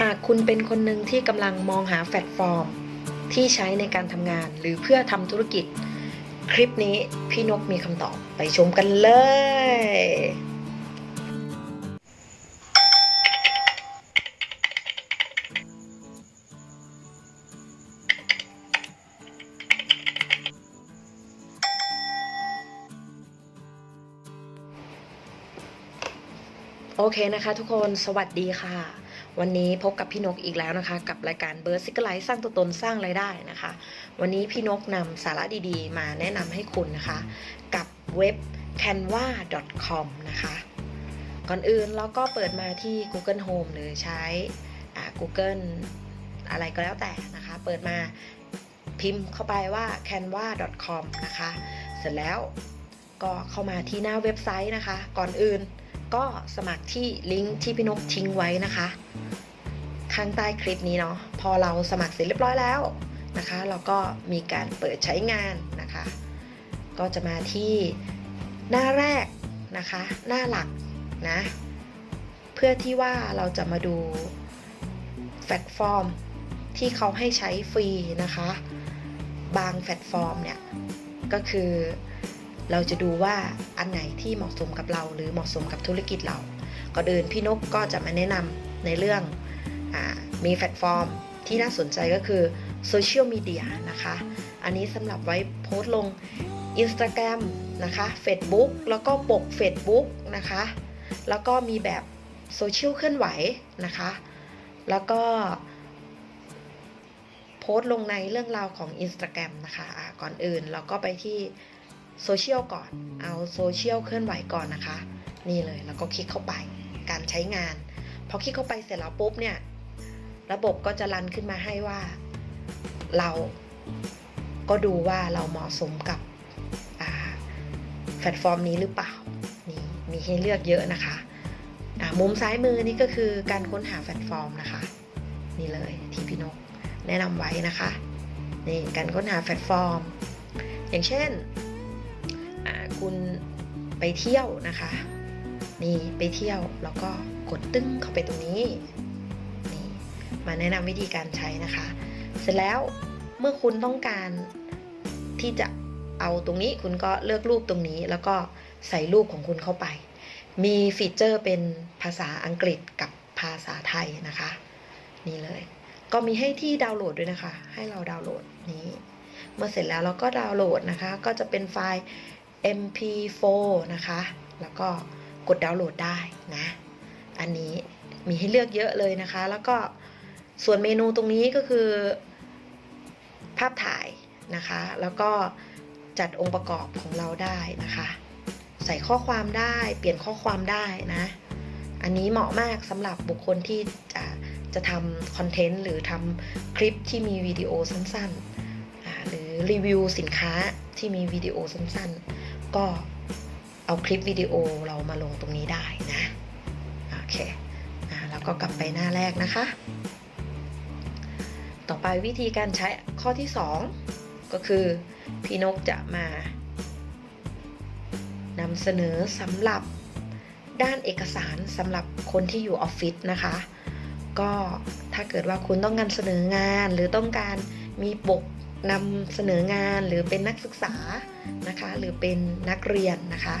หากคุณเป็นคนหนึ่งที่กำลังมองหาแพลตฟอร์ม ที่ใช้ในการทำงานหรือเพื่อทำธุรกิจ คลิปนี้พี่นกมีคำตอบไปชมกันเลย โอเคนะคะทุกคนสวัสดีค่ะ วันนี้พบกับพี่นกอีกแล้วนะคะ กับรายการเบิร์ดซิกไลท์สร้างตัวตนสร้างไรายได้นะคะ วันนี้พี่นกนำสาระดีๆ มาแนะนำให้คุณนะคะ กับเว็บ canva.com นะคะ ก่อนอื่นเราก็เปิดมาที่ Google Home หรือใช้ Google อะไรก็แล้วแต่นะคะ เปิดมาพิมพ์เข้าไปว่า canva.com นะคะ เสร็จแล้วก็เข้ามาที่หน้าเว็บไซต์นะคะ ก่อนอื่น ก็สมัครที่ลิงก์ที่พี่นกทิ้งไว้นะคะ ข้างใต้คลิปนี้เนาะพอเราสมัครเสร็จเรียบร้อยแล้วนะคะ เราก็มีการเปิดใช้งานนะคะ ก็จะมาที่หน้าแรกนะคะ หน้าหลักนะเพื่อที่ว่าเราจะมาดูแพลตฟอร์มที่เขาให้ใช้ฟรีนะคะ บางแพลตฟอร์มเนี่ยก็คือ เราจะดูว่าอันไหนที่เหมาะสมกับเราหรือเหมาะสมกับธุรกิจเรา ก็เดินพี่นกก็จะมาแนะนำในเรื่องอมีแพลตฟอร์มที่น่าสนใจก็คือโซเชียลมีเดียนะคะ อันนี้สำหรับไว้โพสต์ลง Instagram นะคะ Facebook แล้วก็ปก Facebook นะคะ แล้วก็มีแบบโซเชียลเคลื่อนไหวนะคะ แล้วก็โพสต์ลงในเรื่องราวของ Instagram นะคะะก่อนอื่นเราก็ไปที่ โซเชียลก่อน เอาโซเชียลเคลื่อนไหวก่อนนะคะ นี่เลยแล้วก็คลิกเข้าไปการใช้งาน พอคลิกเข้าไปเสร็จแล้วปุ๊บเนี่ย ระบบก็จะรันขึ้นมาให้ว่า เราก็ดูว่าเราเหมาะสมกับแพลตฟอร์มนี้หรือเปล่า นี่มีให้เลือกเยอะนะคะอ่ามุมซ้ายมือนี่ก็คือการค้นหาแพลตฟอร์มนะคะ นี่เลยที่พี่นกแนะนำไว้นะคะ นี่การค้นหาแพลตฟอร์ม อย่างเช่น คุณไปเที่ยวนะคะ นี่ไปเที่ยวแล้วก็กดตึ้งเข้าไปตรงนี้นี่มาแนะนำวิธีการใช้นะคะ เสร็จแล้วเมื่อคุณต้องการที่จะเอาตรงนี้คุณก็เลือกรูปตรงนี้ แล้วก็ใส่รูปของคุณเข้าไป มีฟีเจอร์เป็นภาษาอังกฤษกับภาษาไทยนะคะ นี่เลย ก็มีให้ที่ดาวน์โหลดด้วยนะคะ ให้เราดาวน์โหลดนี้ เมื่อเสร็จแล้วเราก็ดาวน์โหลดนะคะ ก็จะเป็นไฟล์ mp4 นะคะ แล้วก็กดดาวน์โหลดได้นะ อันนี้มีให้เลือกเยอะเลยนะคะ แล้วก็ส่วนเมนูตรงนี้ก็คือ ภาพถ่ายนะคะ แล้วก็จัดองค์ประกอบของเราได้นะคะ ใส่ข้อความได้เปลี่ยนข้อความได้นะ อันนี้เหมาะมากสำหรับบุคคลที่จะจะทำคอนเทนต์หรือทำคลิปที่มีวิดีโอสั้นๆหรือรีวิวสินค้าที่มีวิดีโอสั้นๆ ก็เอาคลิปวิดีโอเรามาลงตรงนี้ได้นะโอเคอแล้วก็กลับไปหน้าแรกนะคะ ต่อไปวิธีการใช้ข้อที่ 2 ก็คือพี่นกจะมานำเสนอสำหรับด้านเอกสารสำหรับคนที่อยู่ออฟฟิศนะคะ ก็ถ้าเกิดว่าคุณต้องการเสนองานหรือต้องการมีปกนำเสนองานหรือเป็นนักศึกษา นะคะ หรือเป็นนักเรียนนะคะ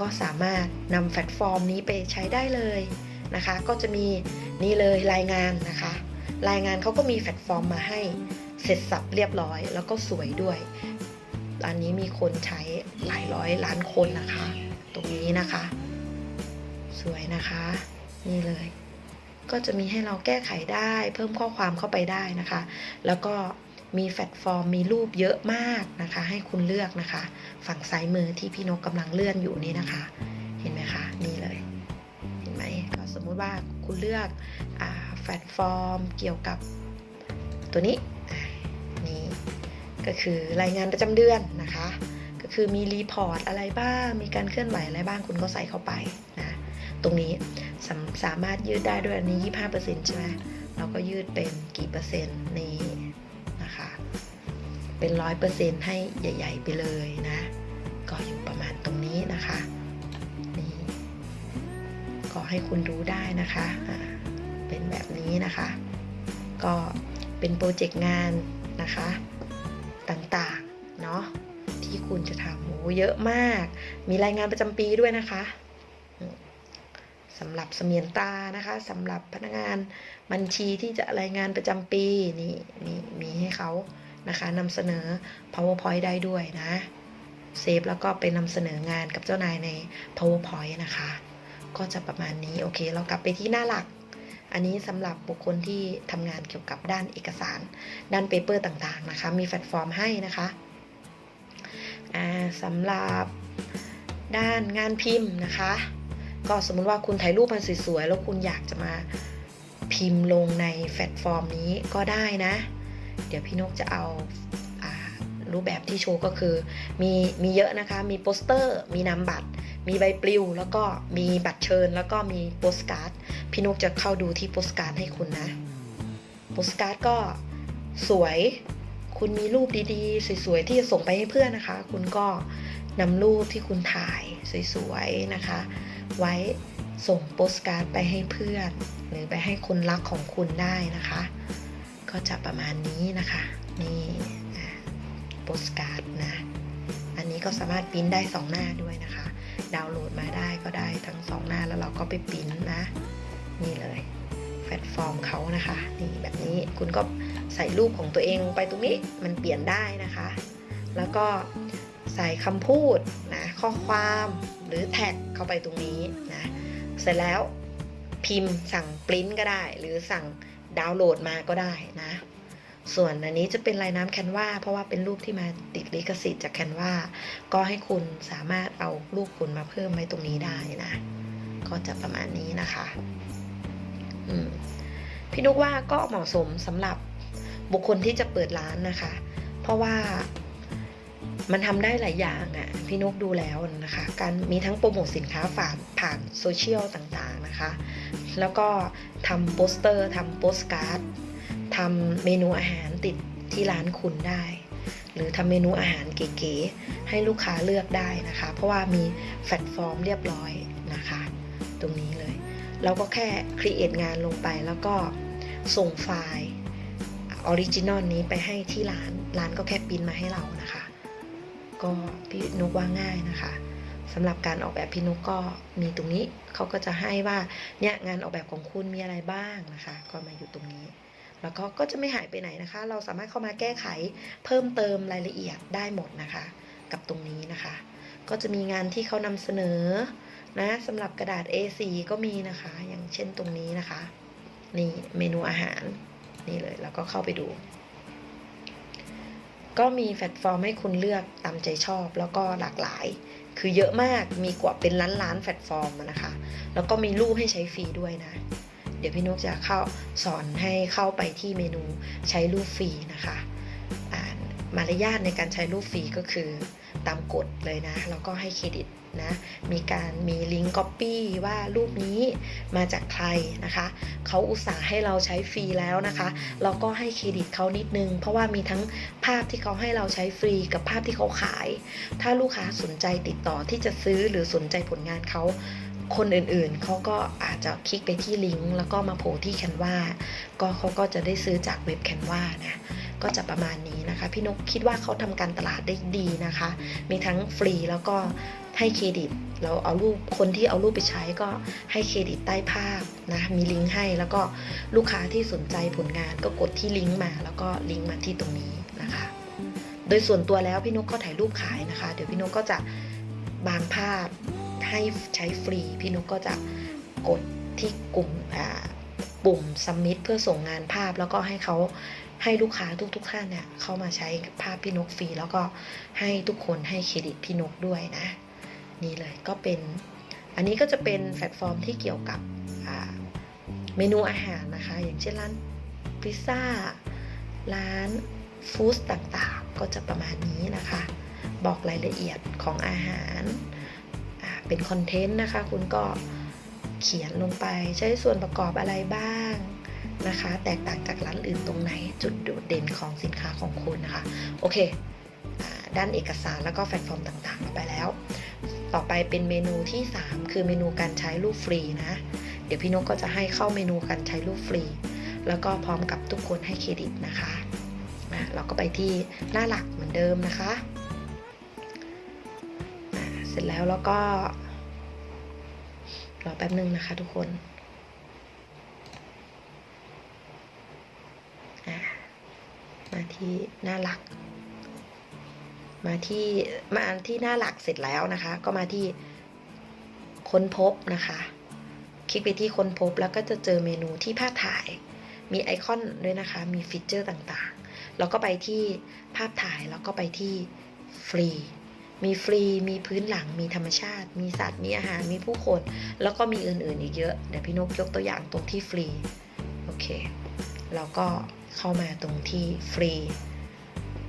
ก็สามารถนำแพลตฟอร์มนี้ไปใช้ได้เลยนะคะ ก็จะมีนี่เลยรายงานนะคะ รายงานเขาก็มีแพลตฟอร์มมาให้เสร็จสับเรียบร้อย แล้วก็สวยด้วย อันนี้มีคนใช้หลายร้อยล้านคนนะคะ ตรงนี้นะคะ สวยนะคะ นี่เลย ก็จะมีให้เราแก้ไขได้ เพิ่มข้อความเข้าไปได้นะคะ แล้วก็ มีแพลตฟอร์ม มีรูปเยอะมากนะคะ ให้คุณเลือกนะคะ ฝั่งซ้ายมือที่พี่นกกำลังเลื่อนอยู่นี่นะคะ เห็นไหมคะ นี่เลย เห็นไหมก็สมมุติว่าคุณเลือกอแพลตฟอร์มเกี่ยวกับตัวนี้นี่ก็คือรายงานประจำเดือนนะคะ ก็คือมีรีพอร์ตอะไรบ้าง มีการเคลื่อนไหวอะไรบ้างคุณก็ใส่เข้าไปนะ ตรงนี้สามารถยืดได้ด้วยอันนี้ 25%ใช่ไหมเราก็ยืดเป็นกี่เปอร์เซ็นต์นี่น เป็นร้อยเปอร์เซ็นต์ให้ใหญ่ ๆ ไปเลยนะ ก็อยู่ประมาณตรงนี้นะคะนี่ก็ให้คุณดูได้นะคะเป็นแบบนี้นะคะ ก็เป็นโปรเจกต์งานนะคะต่างๆเนาะที่คุณจะทำโหเยอะมาก มีรายงานประจำปีด้วยนะคะสำหรับเสมียนตานะคะสำหรับพนักงานบัญชีที่จะรายงานประจำปีนี่มีมีให้เขา นะคะนำเสนอ powerpoint ได้ด้วยนะเซฟแล้วก็ไปนำเสนองานกับเจ้านายใน powerpoint นะคะ ก็จะประมาณนี้โอเค เรากลับไปที่หน้าหลัก อันนี้สำหรับบุคคลที่ทำงานเกี่ยวกับด้านเอกสาร ด้านเปเปอร์ต่างๆนะคะ มีแพลตฟอร์มให้นะคะสำหรับด้านงานพิมพ์นะคะ ก็สมมุติว่าคุณถ่ายรูปมาสวยๆแล้วคุณอยากจะมาพิมพ์ลงในแพลตฟอร์มนี้ก็ได้นะ เดี๋ยวพี่นกจะเอาอารูปแบบที่โชว์ก็คือมีมีเยอะนะคะ มีโปสเตอร์ มีนามบัตร มีใบปลิว แล้วก็มีบัตรเชิญ แล้วก็มีโปสการ์ด พี่นกจะเข้าดูที่โปสการ์ดให้คุณนะ โปสการ์ดก็สวย คุณมีรูปดีๆ สวยๆ ที่จะส่งไปให้เพื่อนนะคะ คุณก็นำรูปที่คุณถ่ายสวยๆ นะคะ ไว้ส่งโปสการ์ดไปให้เพื่อน หรือไปให้คนรักของคุณได้นะคะ ก็จะประมาณนี้นะคะ นี่โปสการ์ดนะ อันนี้ก็สามารถปริ้นได้สองหน้าด้วยนะคะ ดาวน์โหลดมาได้ก็ได้ทั้งสองหน้าแล้วเราก็ไปปริ้นนะ นี่เลยแพลตฟอร์มเขานะคะ นี่แบบนี้คุณก็ใส่รูปของตัวเองลงไปตรงนี้มันเปลี่ยนได้นะคะ แล้วก็ใส่คำพูดนะข้อความหรือแท็กเข้าไปตรงนี้นะ เสร็จแล้วพิมพ์สั่งปริ้นก็ได้ หรือสั่ง ดาวน์โหลดมาก็ได้นะ ส่วนอันนี้จะเป็นลายน้ำแคนวาเพราะว่าเป็นรูปที่มาติดลิขสิทธิ์จากแคนวาก็ให้คุณสามารถเอารูปคุณมาเพิ่มไว้ตรงนี้ได้นะ ก็จะประมาณนี้นะคะพี่นุกว่าก็เหมาะสมสำหรับบุคคลที่จะเปิดร้านนะคะ เพราะว่า มันทำได้หลายอย่างอะ่ะพี่นกดูแล้วนะคะ การมีทั้งโปรโมทสินค้าผ่านผ่านโซเชียลต่างๆนะคะ แล้วก็ทำโปสเตอร์ทำโปสการ์ดทำเมนูอาหารติดที่ร้านคุณได้ หรือทำเมนูอาหารเก๋ๆให้ลูกค้าเลือกได้นะคะ เพราะว่ามีแพลตฟอร์มเรียบร้อยนะคะ ตรงนี้เลย เราก็แค่ครีเอทงานลงไปแล้วก็ส่งไฟล์ออริจินอลนี้ไปให้ที่ร้าน ร้านก็แค่ปริ้นมาให้เรานะคะ ก็พี่นุกว่าง่ายนะคะสำหรับการออกแบบพี่นุกก็มีตรงนี้เขาก็จะให้ว่าเนี่ยงานออกแบบของคุณมีอะไรบ้างนะคะ ก็มาอยู่ตรงนี้ แล้วก็ก็จะไม่หายไปไหนนะคะ เราสามารถเข้ามาแก้ไขเพิ่มเติมรายละเอียดได้หมดนะคะ กับตรงนี้นะคะ ก็จะมีงานที่เขานำเสนอนะสำหรับกระดาษ A4 ก็มีนะคะ อย่างเช่นตรงนี้นะคะ นี่เมนูอาหารนี่เลยแล้วก็เข้าไปดู ก็มีแพลตฟอร์มให้คุณเลือกตามใจชอบแล้วก็หลากหลาย คือเยอะมากมีกว่าเป็นล้านล้านๆแพลตฟอร์มนะคะ แล้วก็มีรูปให้ใช้ฟรีด้วยนะ เดี๋ยวพี่นุกจะเข้าสอนให้เข้าไปที่เมนูใช้รูปฟรีนะคะอ่ามารยาทในการใช้รูปฟรีก็คือตามกฎเลยนะ แล้วก็ให้เครดิต นะมีการมีลิงก์ก๊อปปี้ว่ารูปนี้มาจากใครนะคะเขาอุตส่าห์ให้เราใช้ฟรีแล้วนะคะ เราก็ให้เครดิตเขานิดนึง เพราะว่ามีทั้งภาพที่เขาให้เราใช้ฟรีกับภาพที่เขาขาย ถ้าลูกค้าสนใจติดต่อที่จะซื้อหรือสนใจผลงานเขาคนอื่นๆ เขาก็อาจจะคลิกไปที่ลิงก์แล้วก็มาโผล่ที่แคนวาก็เขาก็จะได้ซื้อจากเว็บแคนวานะ ก็จะประมาณนี้นะคะ พี่นกคิดว่าเขาทำการตลาดได้ดีนะคะ มีทั้งฟรีแล้วก็ให้เครดิตเราเอารูปคนที่เอารูปไปใช้ก็ให้เครดิตใต้ภาพนะมีลิงก์ให้แล้วก็ลูกค้าที่สนใจผลงานก็กดที่ลิงก์มา แล้วก็ลิงก์มาที่ตรงนี้นะคะ โดยส่วนตัวแล้วพี่นกก็ถ่ายรูปขายนะคะ เดี๋ยวพี่นกก็จะบางภาพให้ใช้ฟรี พี่นกก็จะกดที่กลุ่มอ่า ปุ่ม submit เพื่อส่งงานภาพ แล้วก็ให้เขาให้ลูกค้าทุกๆท่านเนี่ยเข้ามาใช้ภาพพี่นกฟรี แล้วก็ให้ทุกคนให้เครดิตพี่นกด้วยนะ นี่เลยก็เป็น อันนี้ก็จะเป็นแพลตฟอร์มที่เกี่ยวกับเมนูอาหารนะคะ อย่างเช่นร้านพิซซ่า ร้านฟู้ดต่างๆ ก็จะประมาณนี้นะคะ บอกรายละเอียดของอาหารเป็นคอนเทนต์นะคะ คุณก็ เขียนลงไปใช้ส่วนประกอบอะไรบ้างนะคะ แตกต่างจากร้านอื่นตรงไหนจุดโดดเด่นของสินค้าของคุณนะคะ โอเค ด้านเอกสารแล้วก็แพลตฟอร์มต่างๆ ไปแล้ว ต่อไปเป็นเมนูที่ 3 คือเมนูการใช้รูปฟรีนะ เดี๋ยวพี่นกก็จะให้เข้าเมนูการใช้รูปฟรี แล้วก็พร้อมกับทุกคนให้เครดิตนะคะอะเราก็ไปที่หน้าหลักเหมือนเดิมนะคะอะเสร็จแล้วแล้วก็ รอแป๊บนึงนะคะทุกคนมาที่หน้าหลัก มาที่มาที่หน้าหลักเสร็จแล้วนะคะ ก็มาที่ค้นพบนะคะ คลิกไปที่ค้นพบแล้วก็จะเจอเมนูที่ภาพถ่าย มีไอคอนด้วยนะคะ มีฟีเจอร์ต่างๆ แล้วก็ไปที่ภาพถ่ายแล้วก็ไปที่ฟรี มีฟรี มีพื้นหลัง มีธรรมชาติ มีสัตว์ มีอาหาร มีผู้คน แล้วก็มีอื่นๆอีกเยอะ เดี๋ยวพี่นกยกตัวอย่างตรงที่ฟรี โอเค เราก็เข้ามาตรงที่ฟรี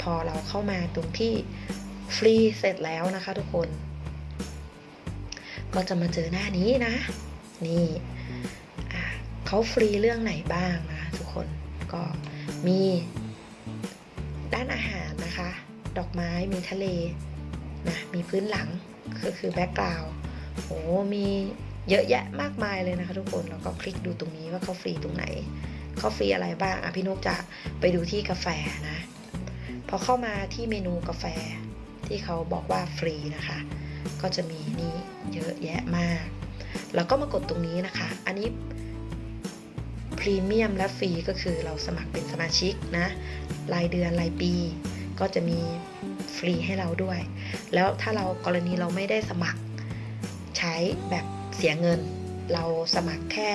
พอเราเข้ามาตรงที่ฟรีเสร็จแล้วนะคะทุกคน ก็จะมาเจอหน้านี้นะ นี่เขาฟรีเรื่องไหนบ้างนะทุกคน ก็มีด้านอาหารนะคะ ดอกไม้ มีทะเล นะมีพื้นหลังก็คือแบ็กกราวด์โอ้มีเยอะแยะมากมายเลยนะคะทุกคนแล้วก็คลิกดูตรงนี้ว่าเขาฟรีตรงไหนเขาฟรีอะไรบ้างอะพี่นกจะไปดูที่กาแฟนะ พอเข้ามาที่เมนูกาแฟที่เขาบอกว่าฟรีนะคะ ก็จะมีนี่เยอะแยะมาก แล้วก็มากดตรงนี้นะคะ อันนี้พรีเมียมและฟรีก็คือเราสมัครเป็นสมาชิกนะ รายเดือนรายปี ก็จะมี ฟรีให้เราด้วย แล้วถ้าเรากรณีเราไม่ได้สมัครใช้แบบเสียเงิน เราสมัครแค่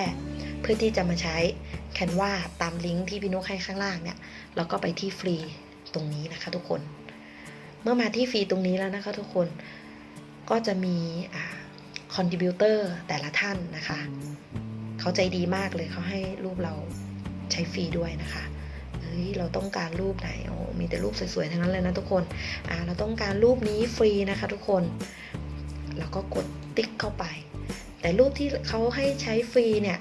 เพื่อที่จะมาใช้แคนวาตามลิงก์ที่พี่นุกให้ข้างล่างเนี่ยเราก็ไปที่ฟรีตรงนี้นะคะทุกคน เมื่อมาที่ฟรีตรงนี้แล้วนะคะทุกคนก็จะมีคอนทิบิวเตอร์แต่ละท่านนะคะ เขาใจดีมากเลยเขาให้รูปเราใช้ฟรีด้วยนะคะ ฮ้ยเราต้องการรูปไหนโอ้มีแต่รูปสวยๆทั้งนั้นเลยนะทุกคนอ่าเราต้องการรูปนี้ฟรีนะคะทุกคนแล้วก็กดติ๊กเข้าไป แต่รูปที่เขาให้ใช้ฟรีเนี่ย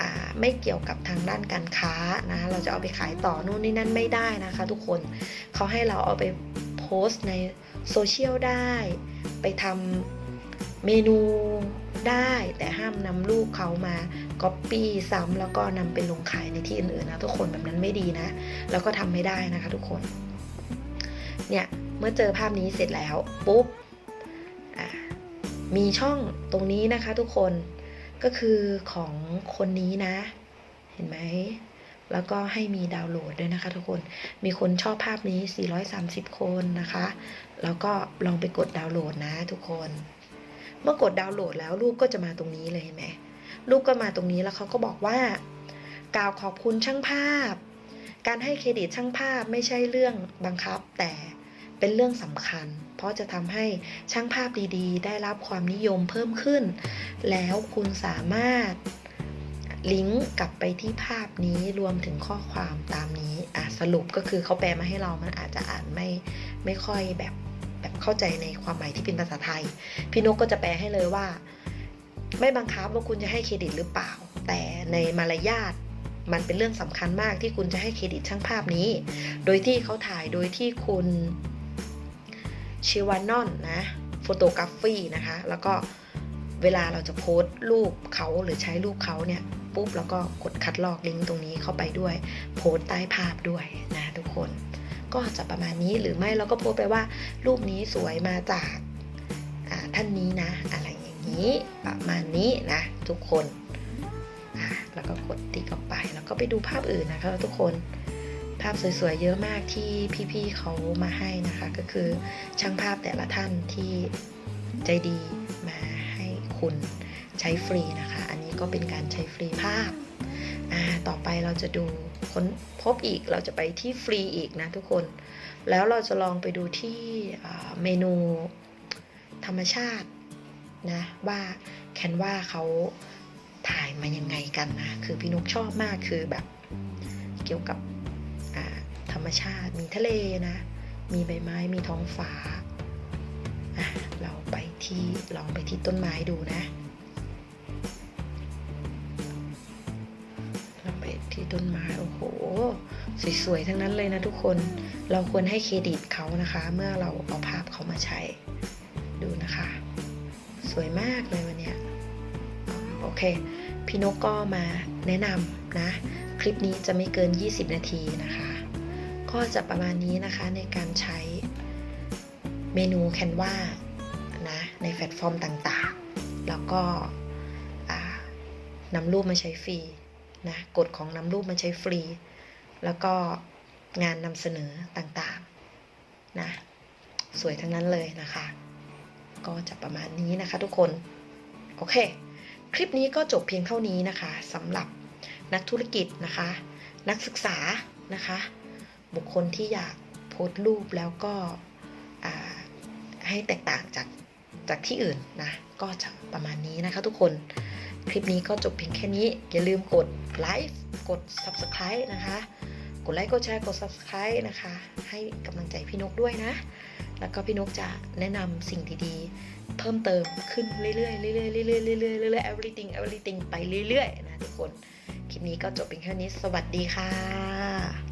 อ่าไม่เกี่ยวกับทางด้านการค้านะเราจะเอาไปขายต่อนู่นนี่นั่นไม่ได้นะคะ ทุกคนเขาให้เราเอาไปโพสต์ในโซเชียลได้ ไปทำเมนูได้แต่ห้ามนำรูปเขามา ก๊อปปี้ซ้ำแล้วก็นำไปลงขายในที่อื่นๆนะทุกคนแบบนั้นไม่ดีนะ แล้วก็ทำไม่ได้นะคะทุกคน เนี่ยเมื่อเจอภาพนี้เสร็จแล้วปุ๊บมีช่องตรงนี้นะคะทุกคนก็คือของคนนี้นะ เห็นไหมแล้วก็ให้มีดาวน์โหลดด้วยนะคะทุกคน มีคนชอบภาพนี้ 430 คนนะคะ แล้วก็ลองไปกดดาวน์โหลดนะทุกคน เมื่อกดดาวน์โหลดแล้วรูปก็จะมาตรงนี้เลยเห็นไหม รูปก็มาตรงนี้แล้วเขาก็บอกว่า กล่าวขอบคุณช่างภาพ การให้เครดิตช่างภาพไม่ใช่เรื่องบังคับ แต่เป็นเรื่องสำคัญ เพราะจะทำให้ช่างภาพดีๆ ได้รับความนิยมเพิ่มขึ้น แล้วคุณสามารถลิงก์กลับไปที่ภาพนี้รวมถึงข้อความตามนี้อะสรุปก็คือเขาแปลมาให้เรามันอาจจะอ่านไม่ไม่ค่อยแบบแบบเข้าใจในความหมายที่เป็นภาษาไทย พี่นกก็จะแปลให้เลยว่า ไม่บังคับว่าคุณจะให้เครดิตหรือเปล่า แต่ในมารยาทมันเป็นเรื่องสำคัญมากที่คุณจะให้เครดิตช่างภาพนี้ โดยที่เขาถ่ายโดยที่คุณชิวานอนนะโฟโตกราฟีนะคะ แล้วก็เวลาเราจะโพสต์รูปเขาหรือใช้รูปเขาเนี่ยปุ๊บแล้วก็กดคัดลอกลิงก์ตรงนี้เข้าไปด้วย โพสต์ใต้ภาพด้วยนะทุกคน ก็จะประมาณนี้หรือไม่เราก็โพสต์ไปว่ารูปนี้สวยมาจากท่านนี้นะอะไร นี้ประมาณนี้นะทุกคนอะแล้วก็กดติ๊กออกไปแล้วก็ไปดูภาพอื่นนะคะทุกคนภาพสวยๆเยอะมากที่พี่ๆเขามาให้นะคะ ก็คือช่างภาพแต่ละท่านที่ใจดีมาให้คุณใช้ฟรีนะคะ อันนี้ก็เป็นการใช้ฟรีภาพต่อไปเราจะดูค้นพบอีกเราจะไปที่ฟรีอีกนะทุกคน แล้วเราจะลองไปดูที่เมนูธรรมชาติ นะว่าแคนวาเขาถ่ายมายังไงกันนะ คือพี่นุกชอบมากคือแบบเกี่ยวกับธรรมชาติมีทะเลนะ มีใบไม้มีท้องฟ้า เราไปที่ลองไปที่ต้นไม้ดูนะเราไปที่ต้นไม้โอ้โห สวยๆทั้งนั้นเลยนะทุกคนเราควรให้เครดิตเขานะคะ เมื่อเราเอาภาพเขามาใช้ดูนะคะ วยมากเลยวันเนี้ยโอเค พี่นกก็มาแนะนำนะ คลิปนี้จะไม่เกิน 20 นาทีนะคะ ก็จะประมาณนี้นะคะในการใช้เมนู Canva นะในแพลตฟอร์มต่างๆ แล้วก็นำรูปมาใช้ฟรีนะกฎของนำรูปมาใช้ฟรี แล้วก็งานนำเสนอต่างๆนะสวยทั้งนั้นเลยนะคะ ก็จะประมาณนี้นะคะทุกคน โอเค คลิปนี้ก็จบเพียงเท่านี้นะคะสำหรับนักธุรกิจนะคะ นักศึกษานะคะ บุคคลที่อยากโพสต์รูปแล้วก็ให้แตกต่างจากจากที่อื่นนะก็จะประมาณนี้นะคะทุกคนคลิปนี้ก็จบเพียงแค่นี้ อย่าลืมกดไลค์กด Subscribe นะคะ กดไลค์กดแชร์กด Subscribe นะคะ ให้กำลังใจพี่นกด้วยนะ แล้วก็พี่นกจะแนะนำสิ่งดีๆ เพิ่มเติมขึ้นเรื่อยๆเรื่อยๆเรื่อยๆเรื่อยๆเรื่อยๆเรื่อยๆ everything everything ไปเรื่อยๆ นะทุกคน คลิปนี้ก็จบเป็นแค่นี้ สวัสดีค่ะ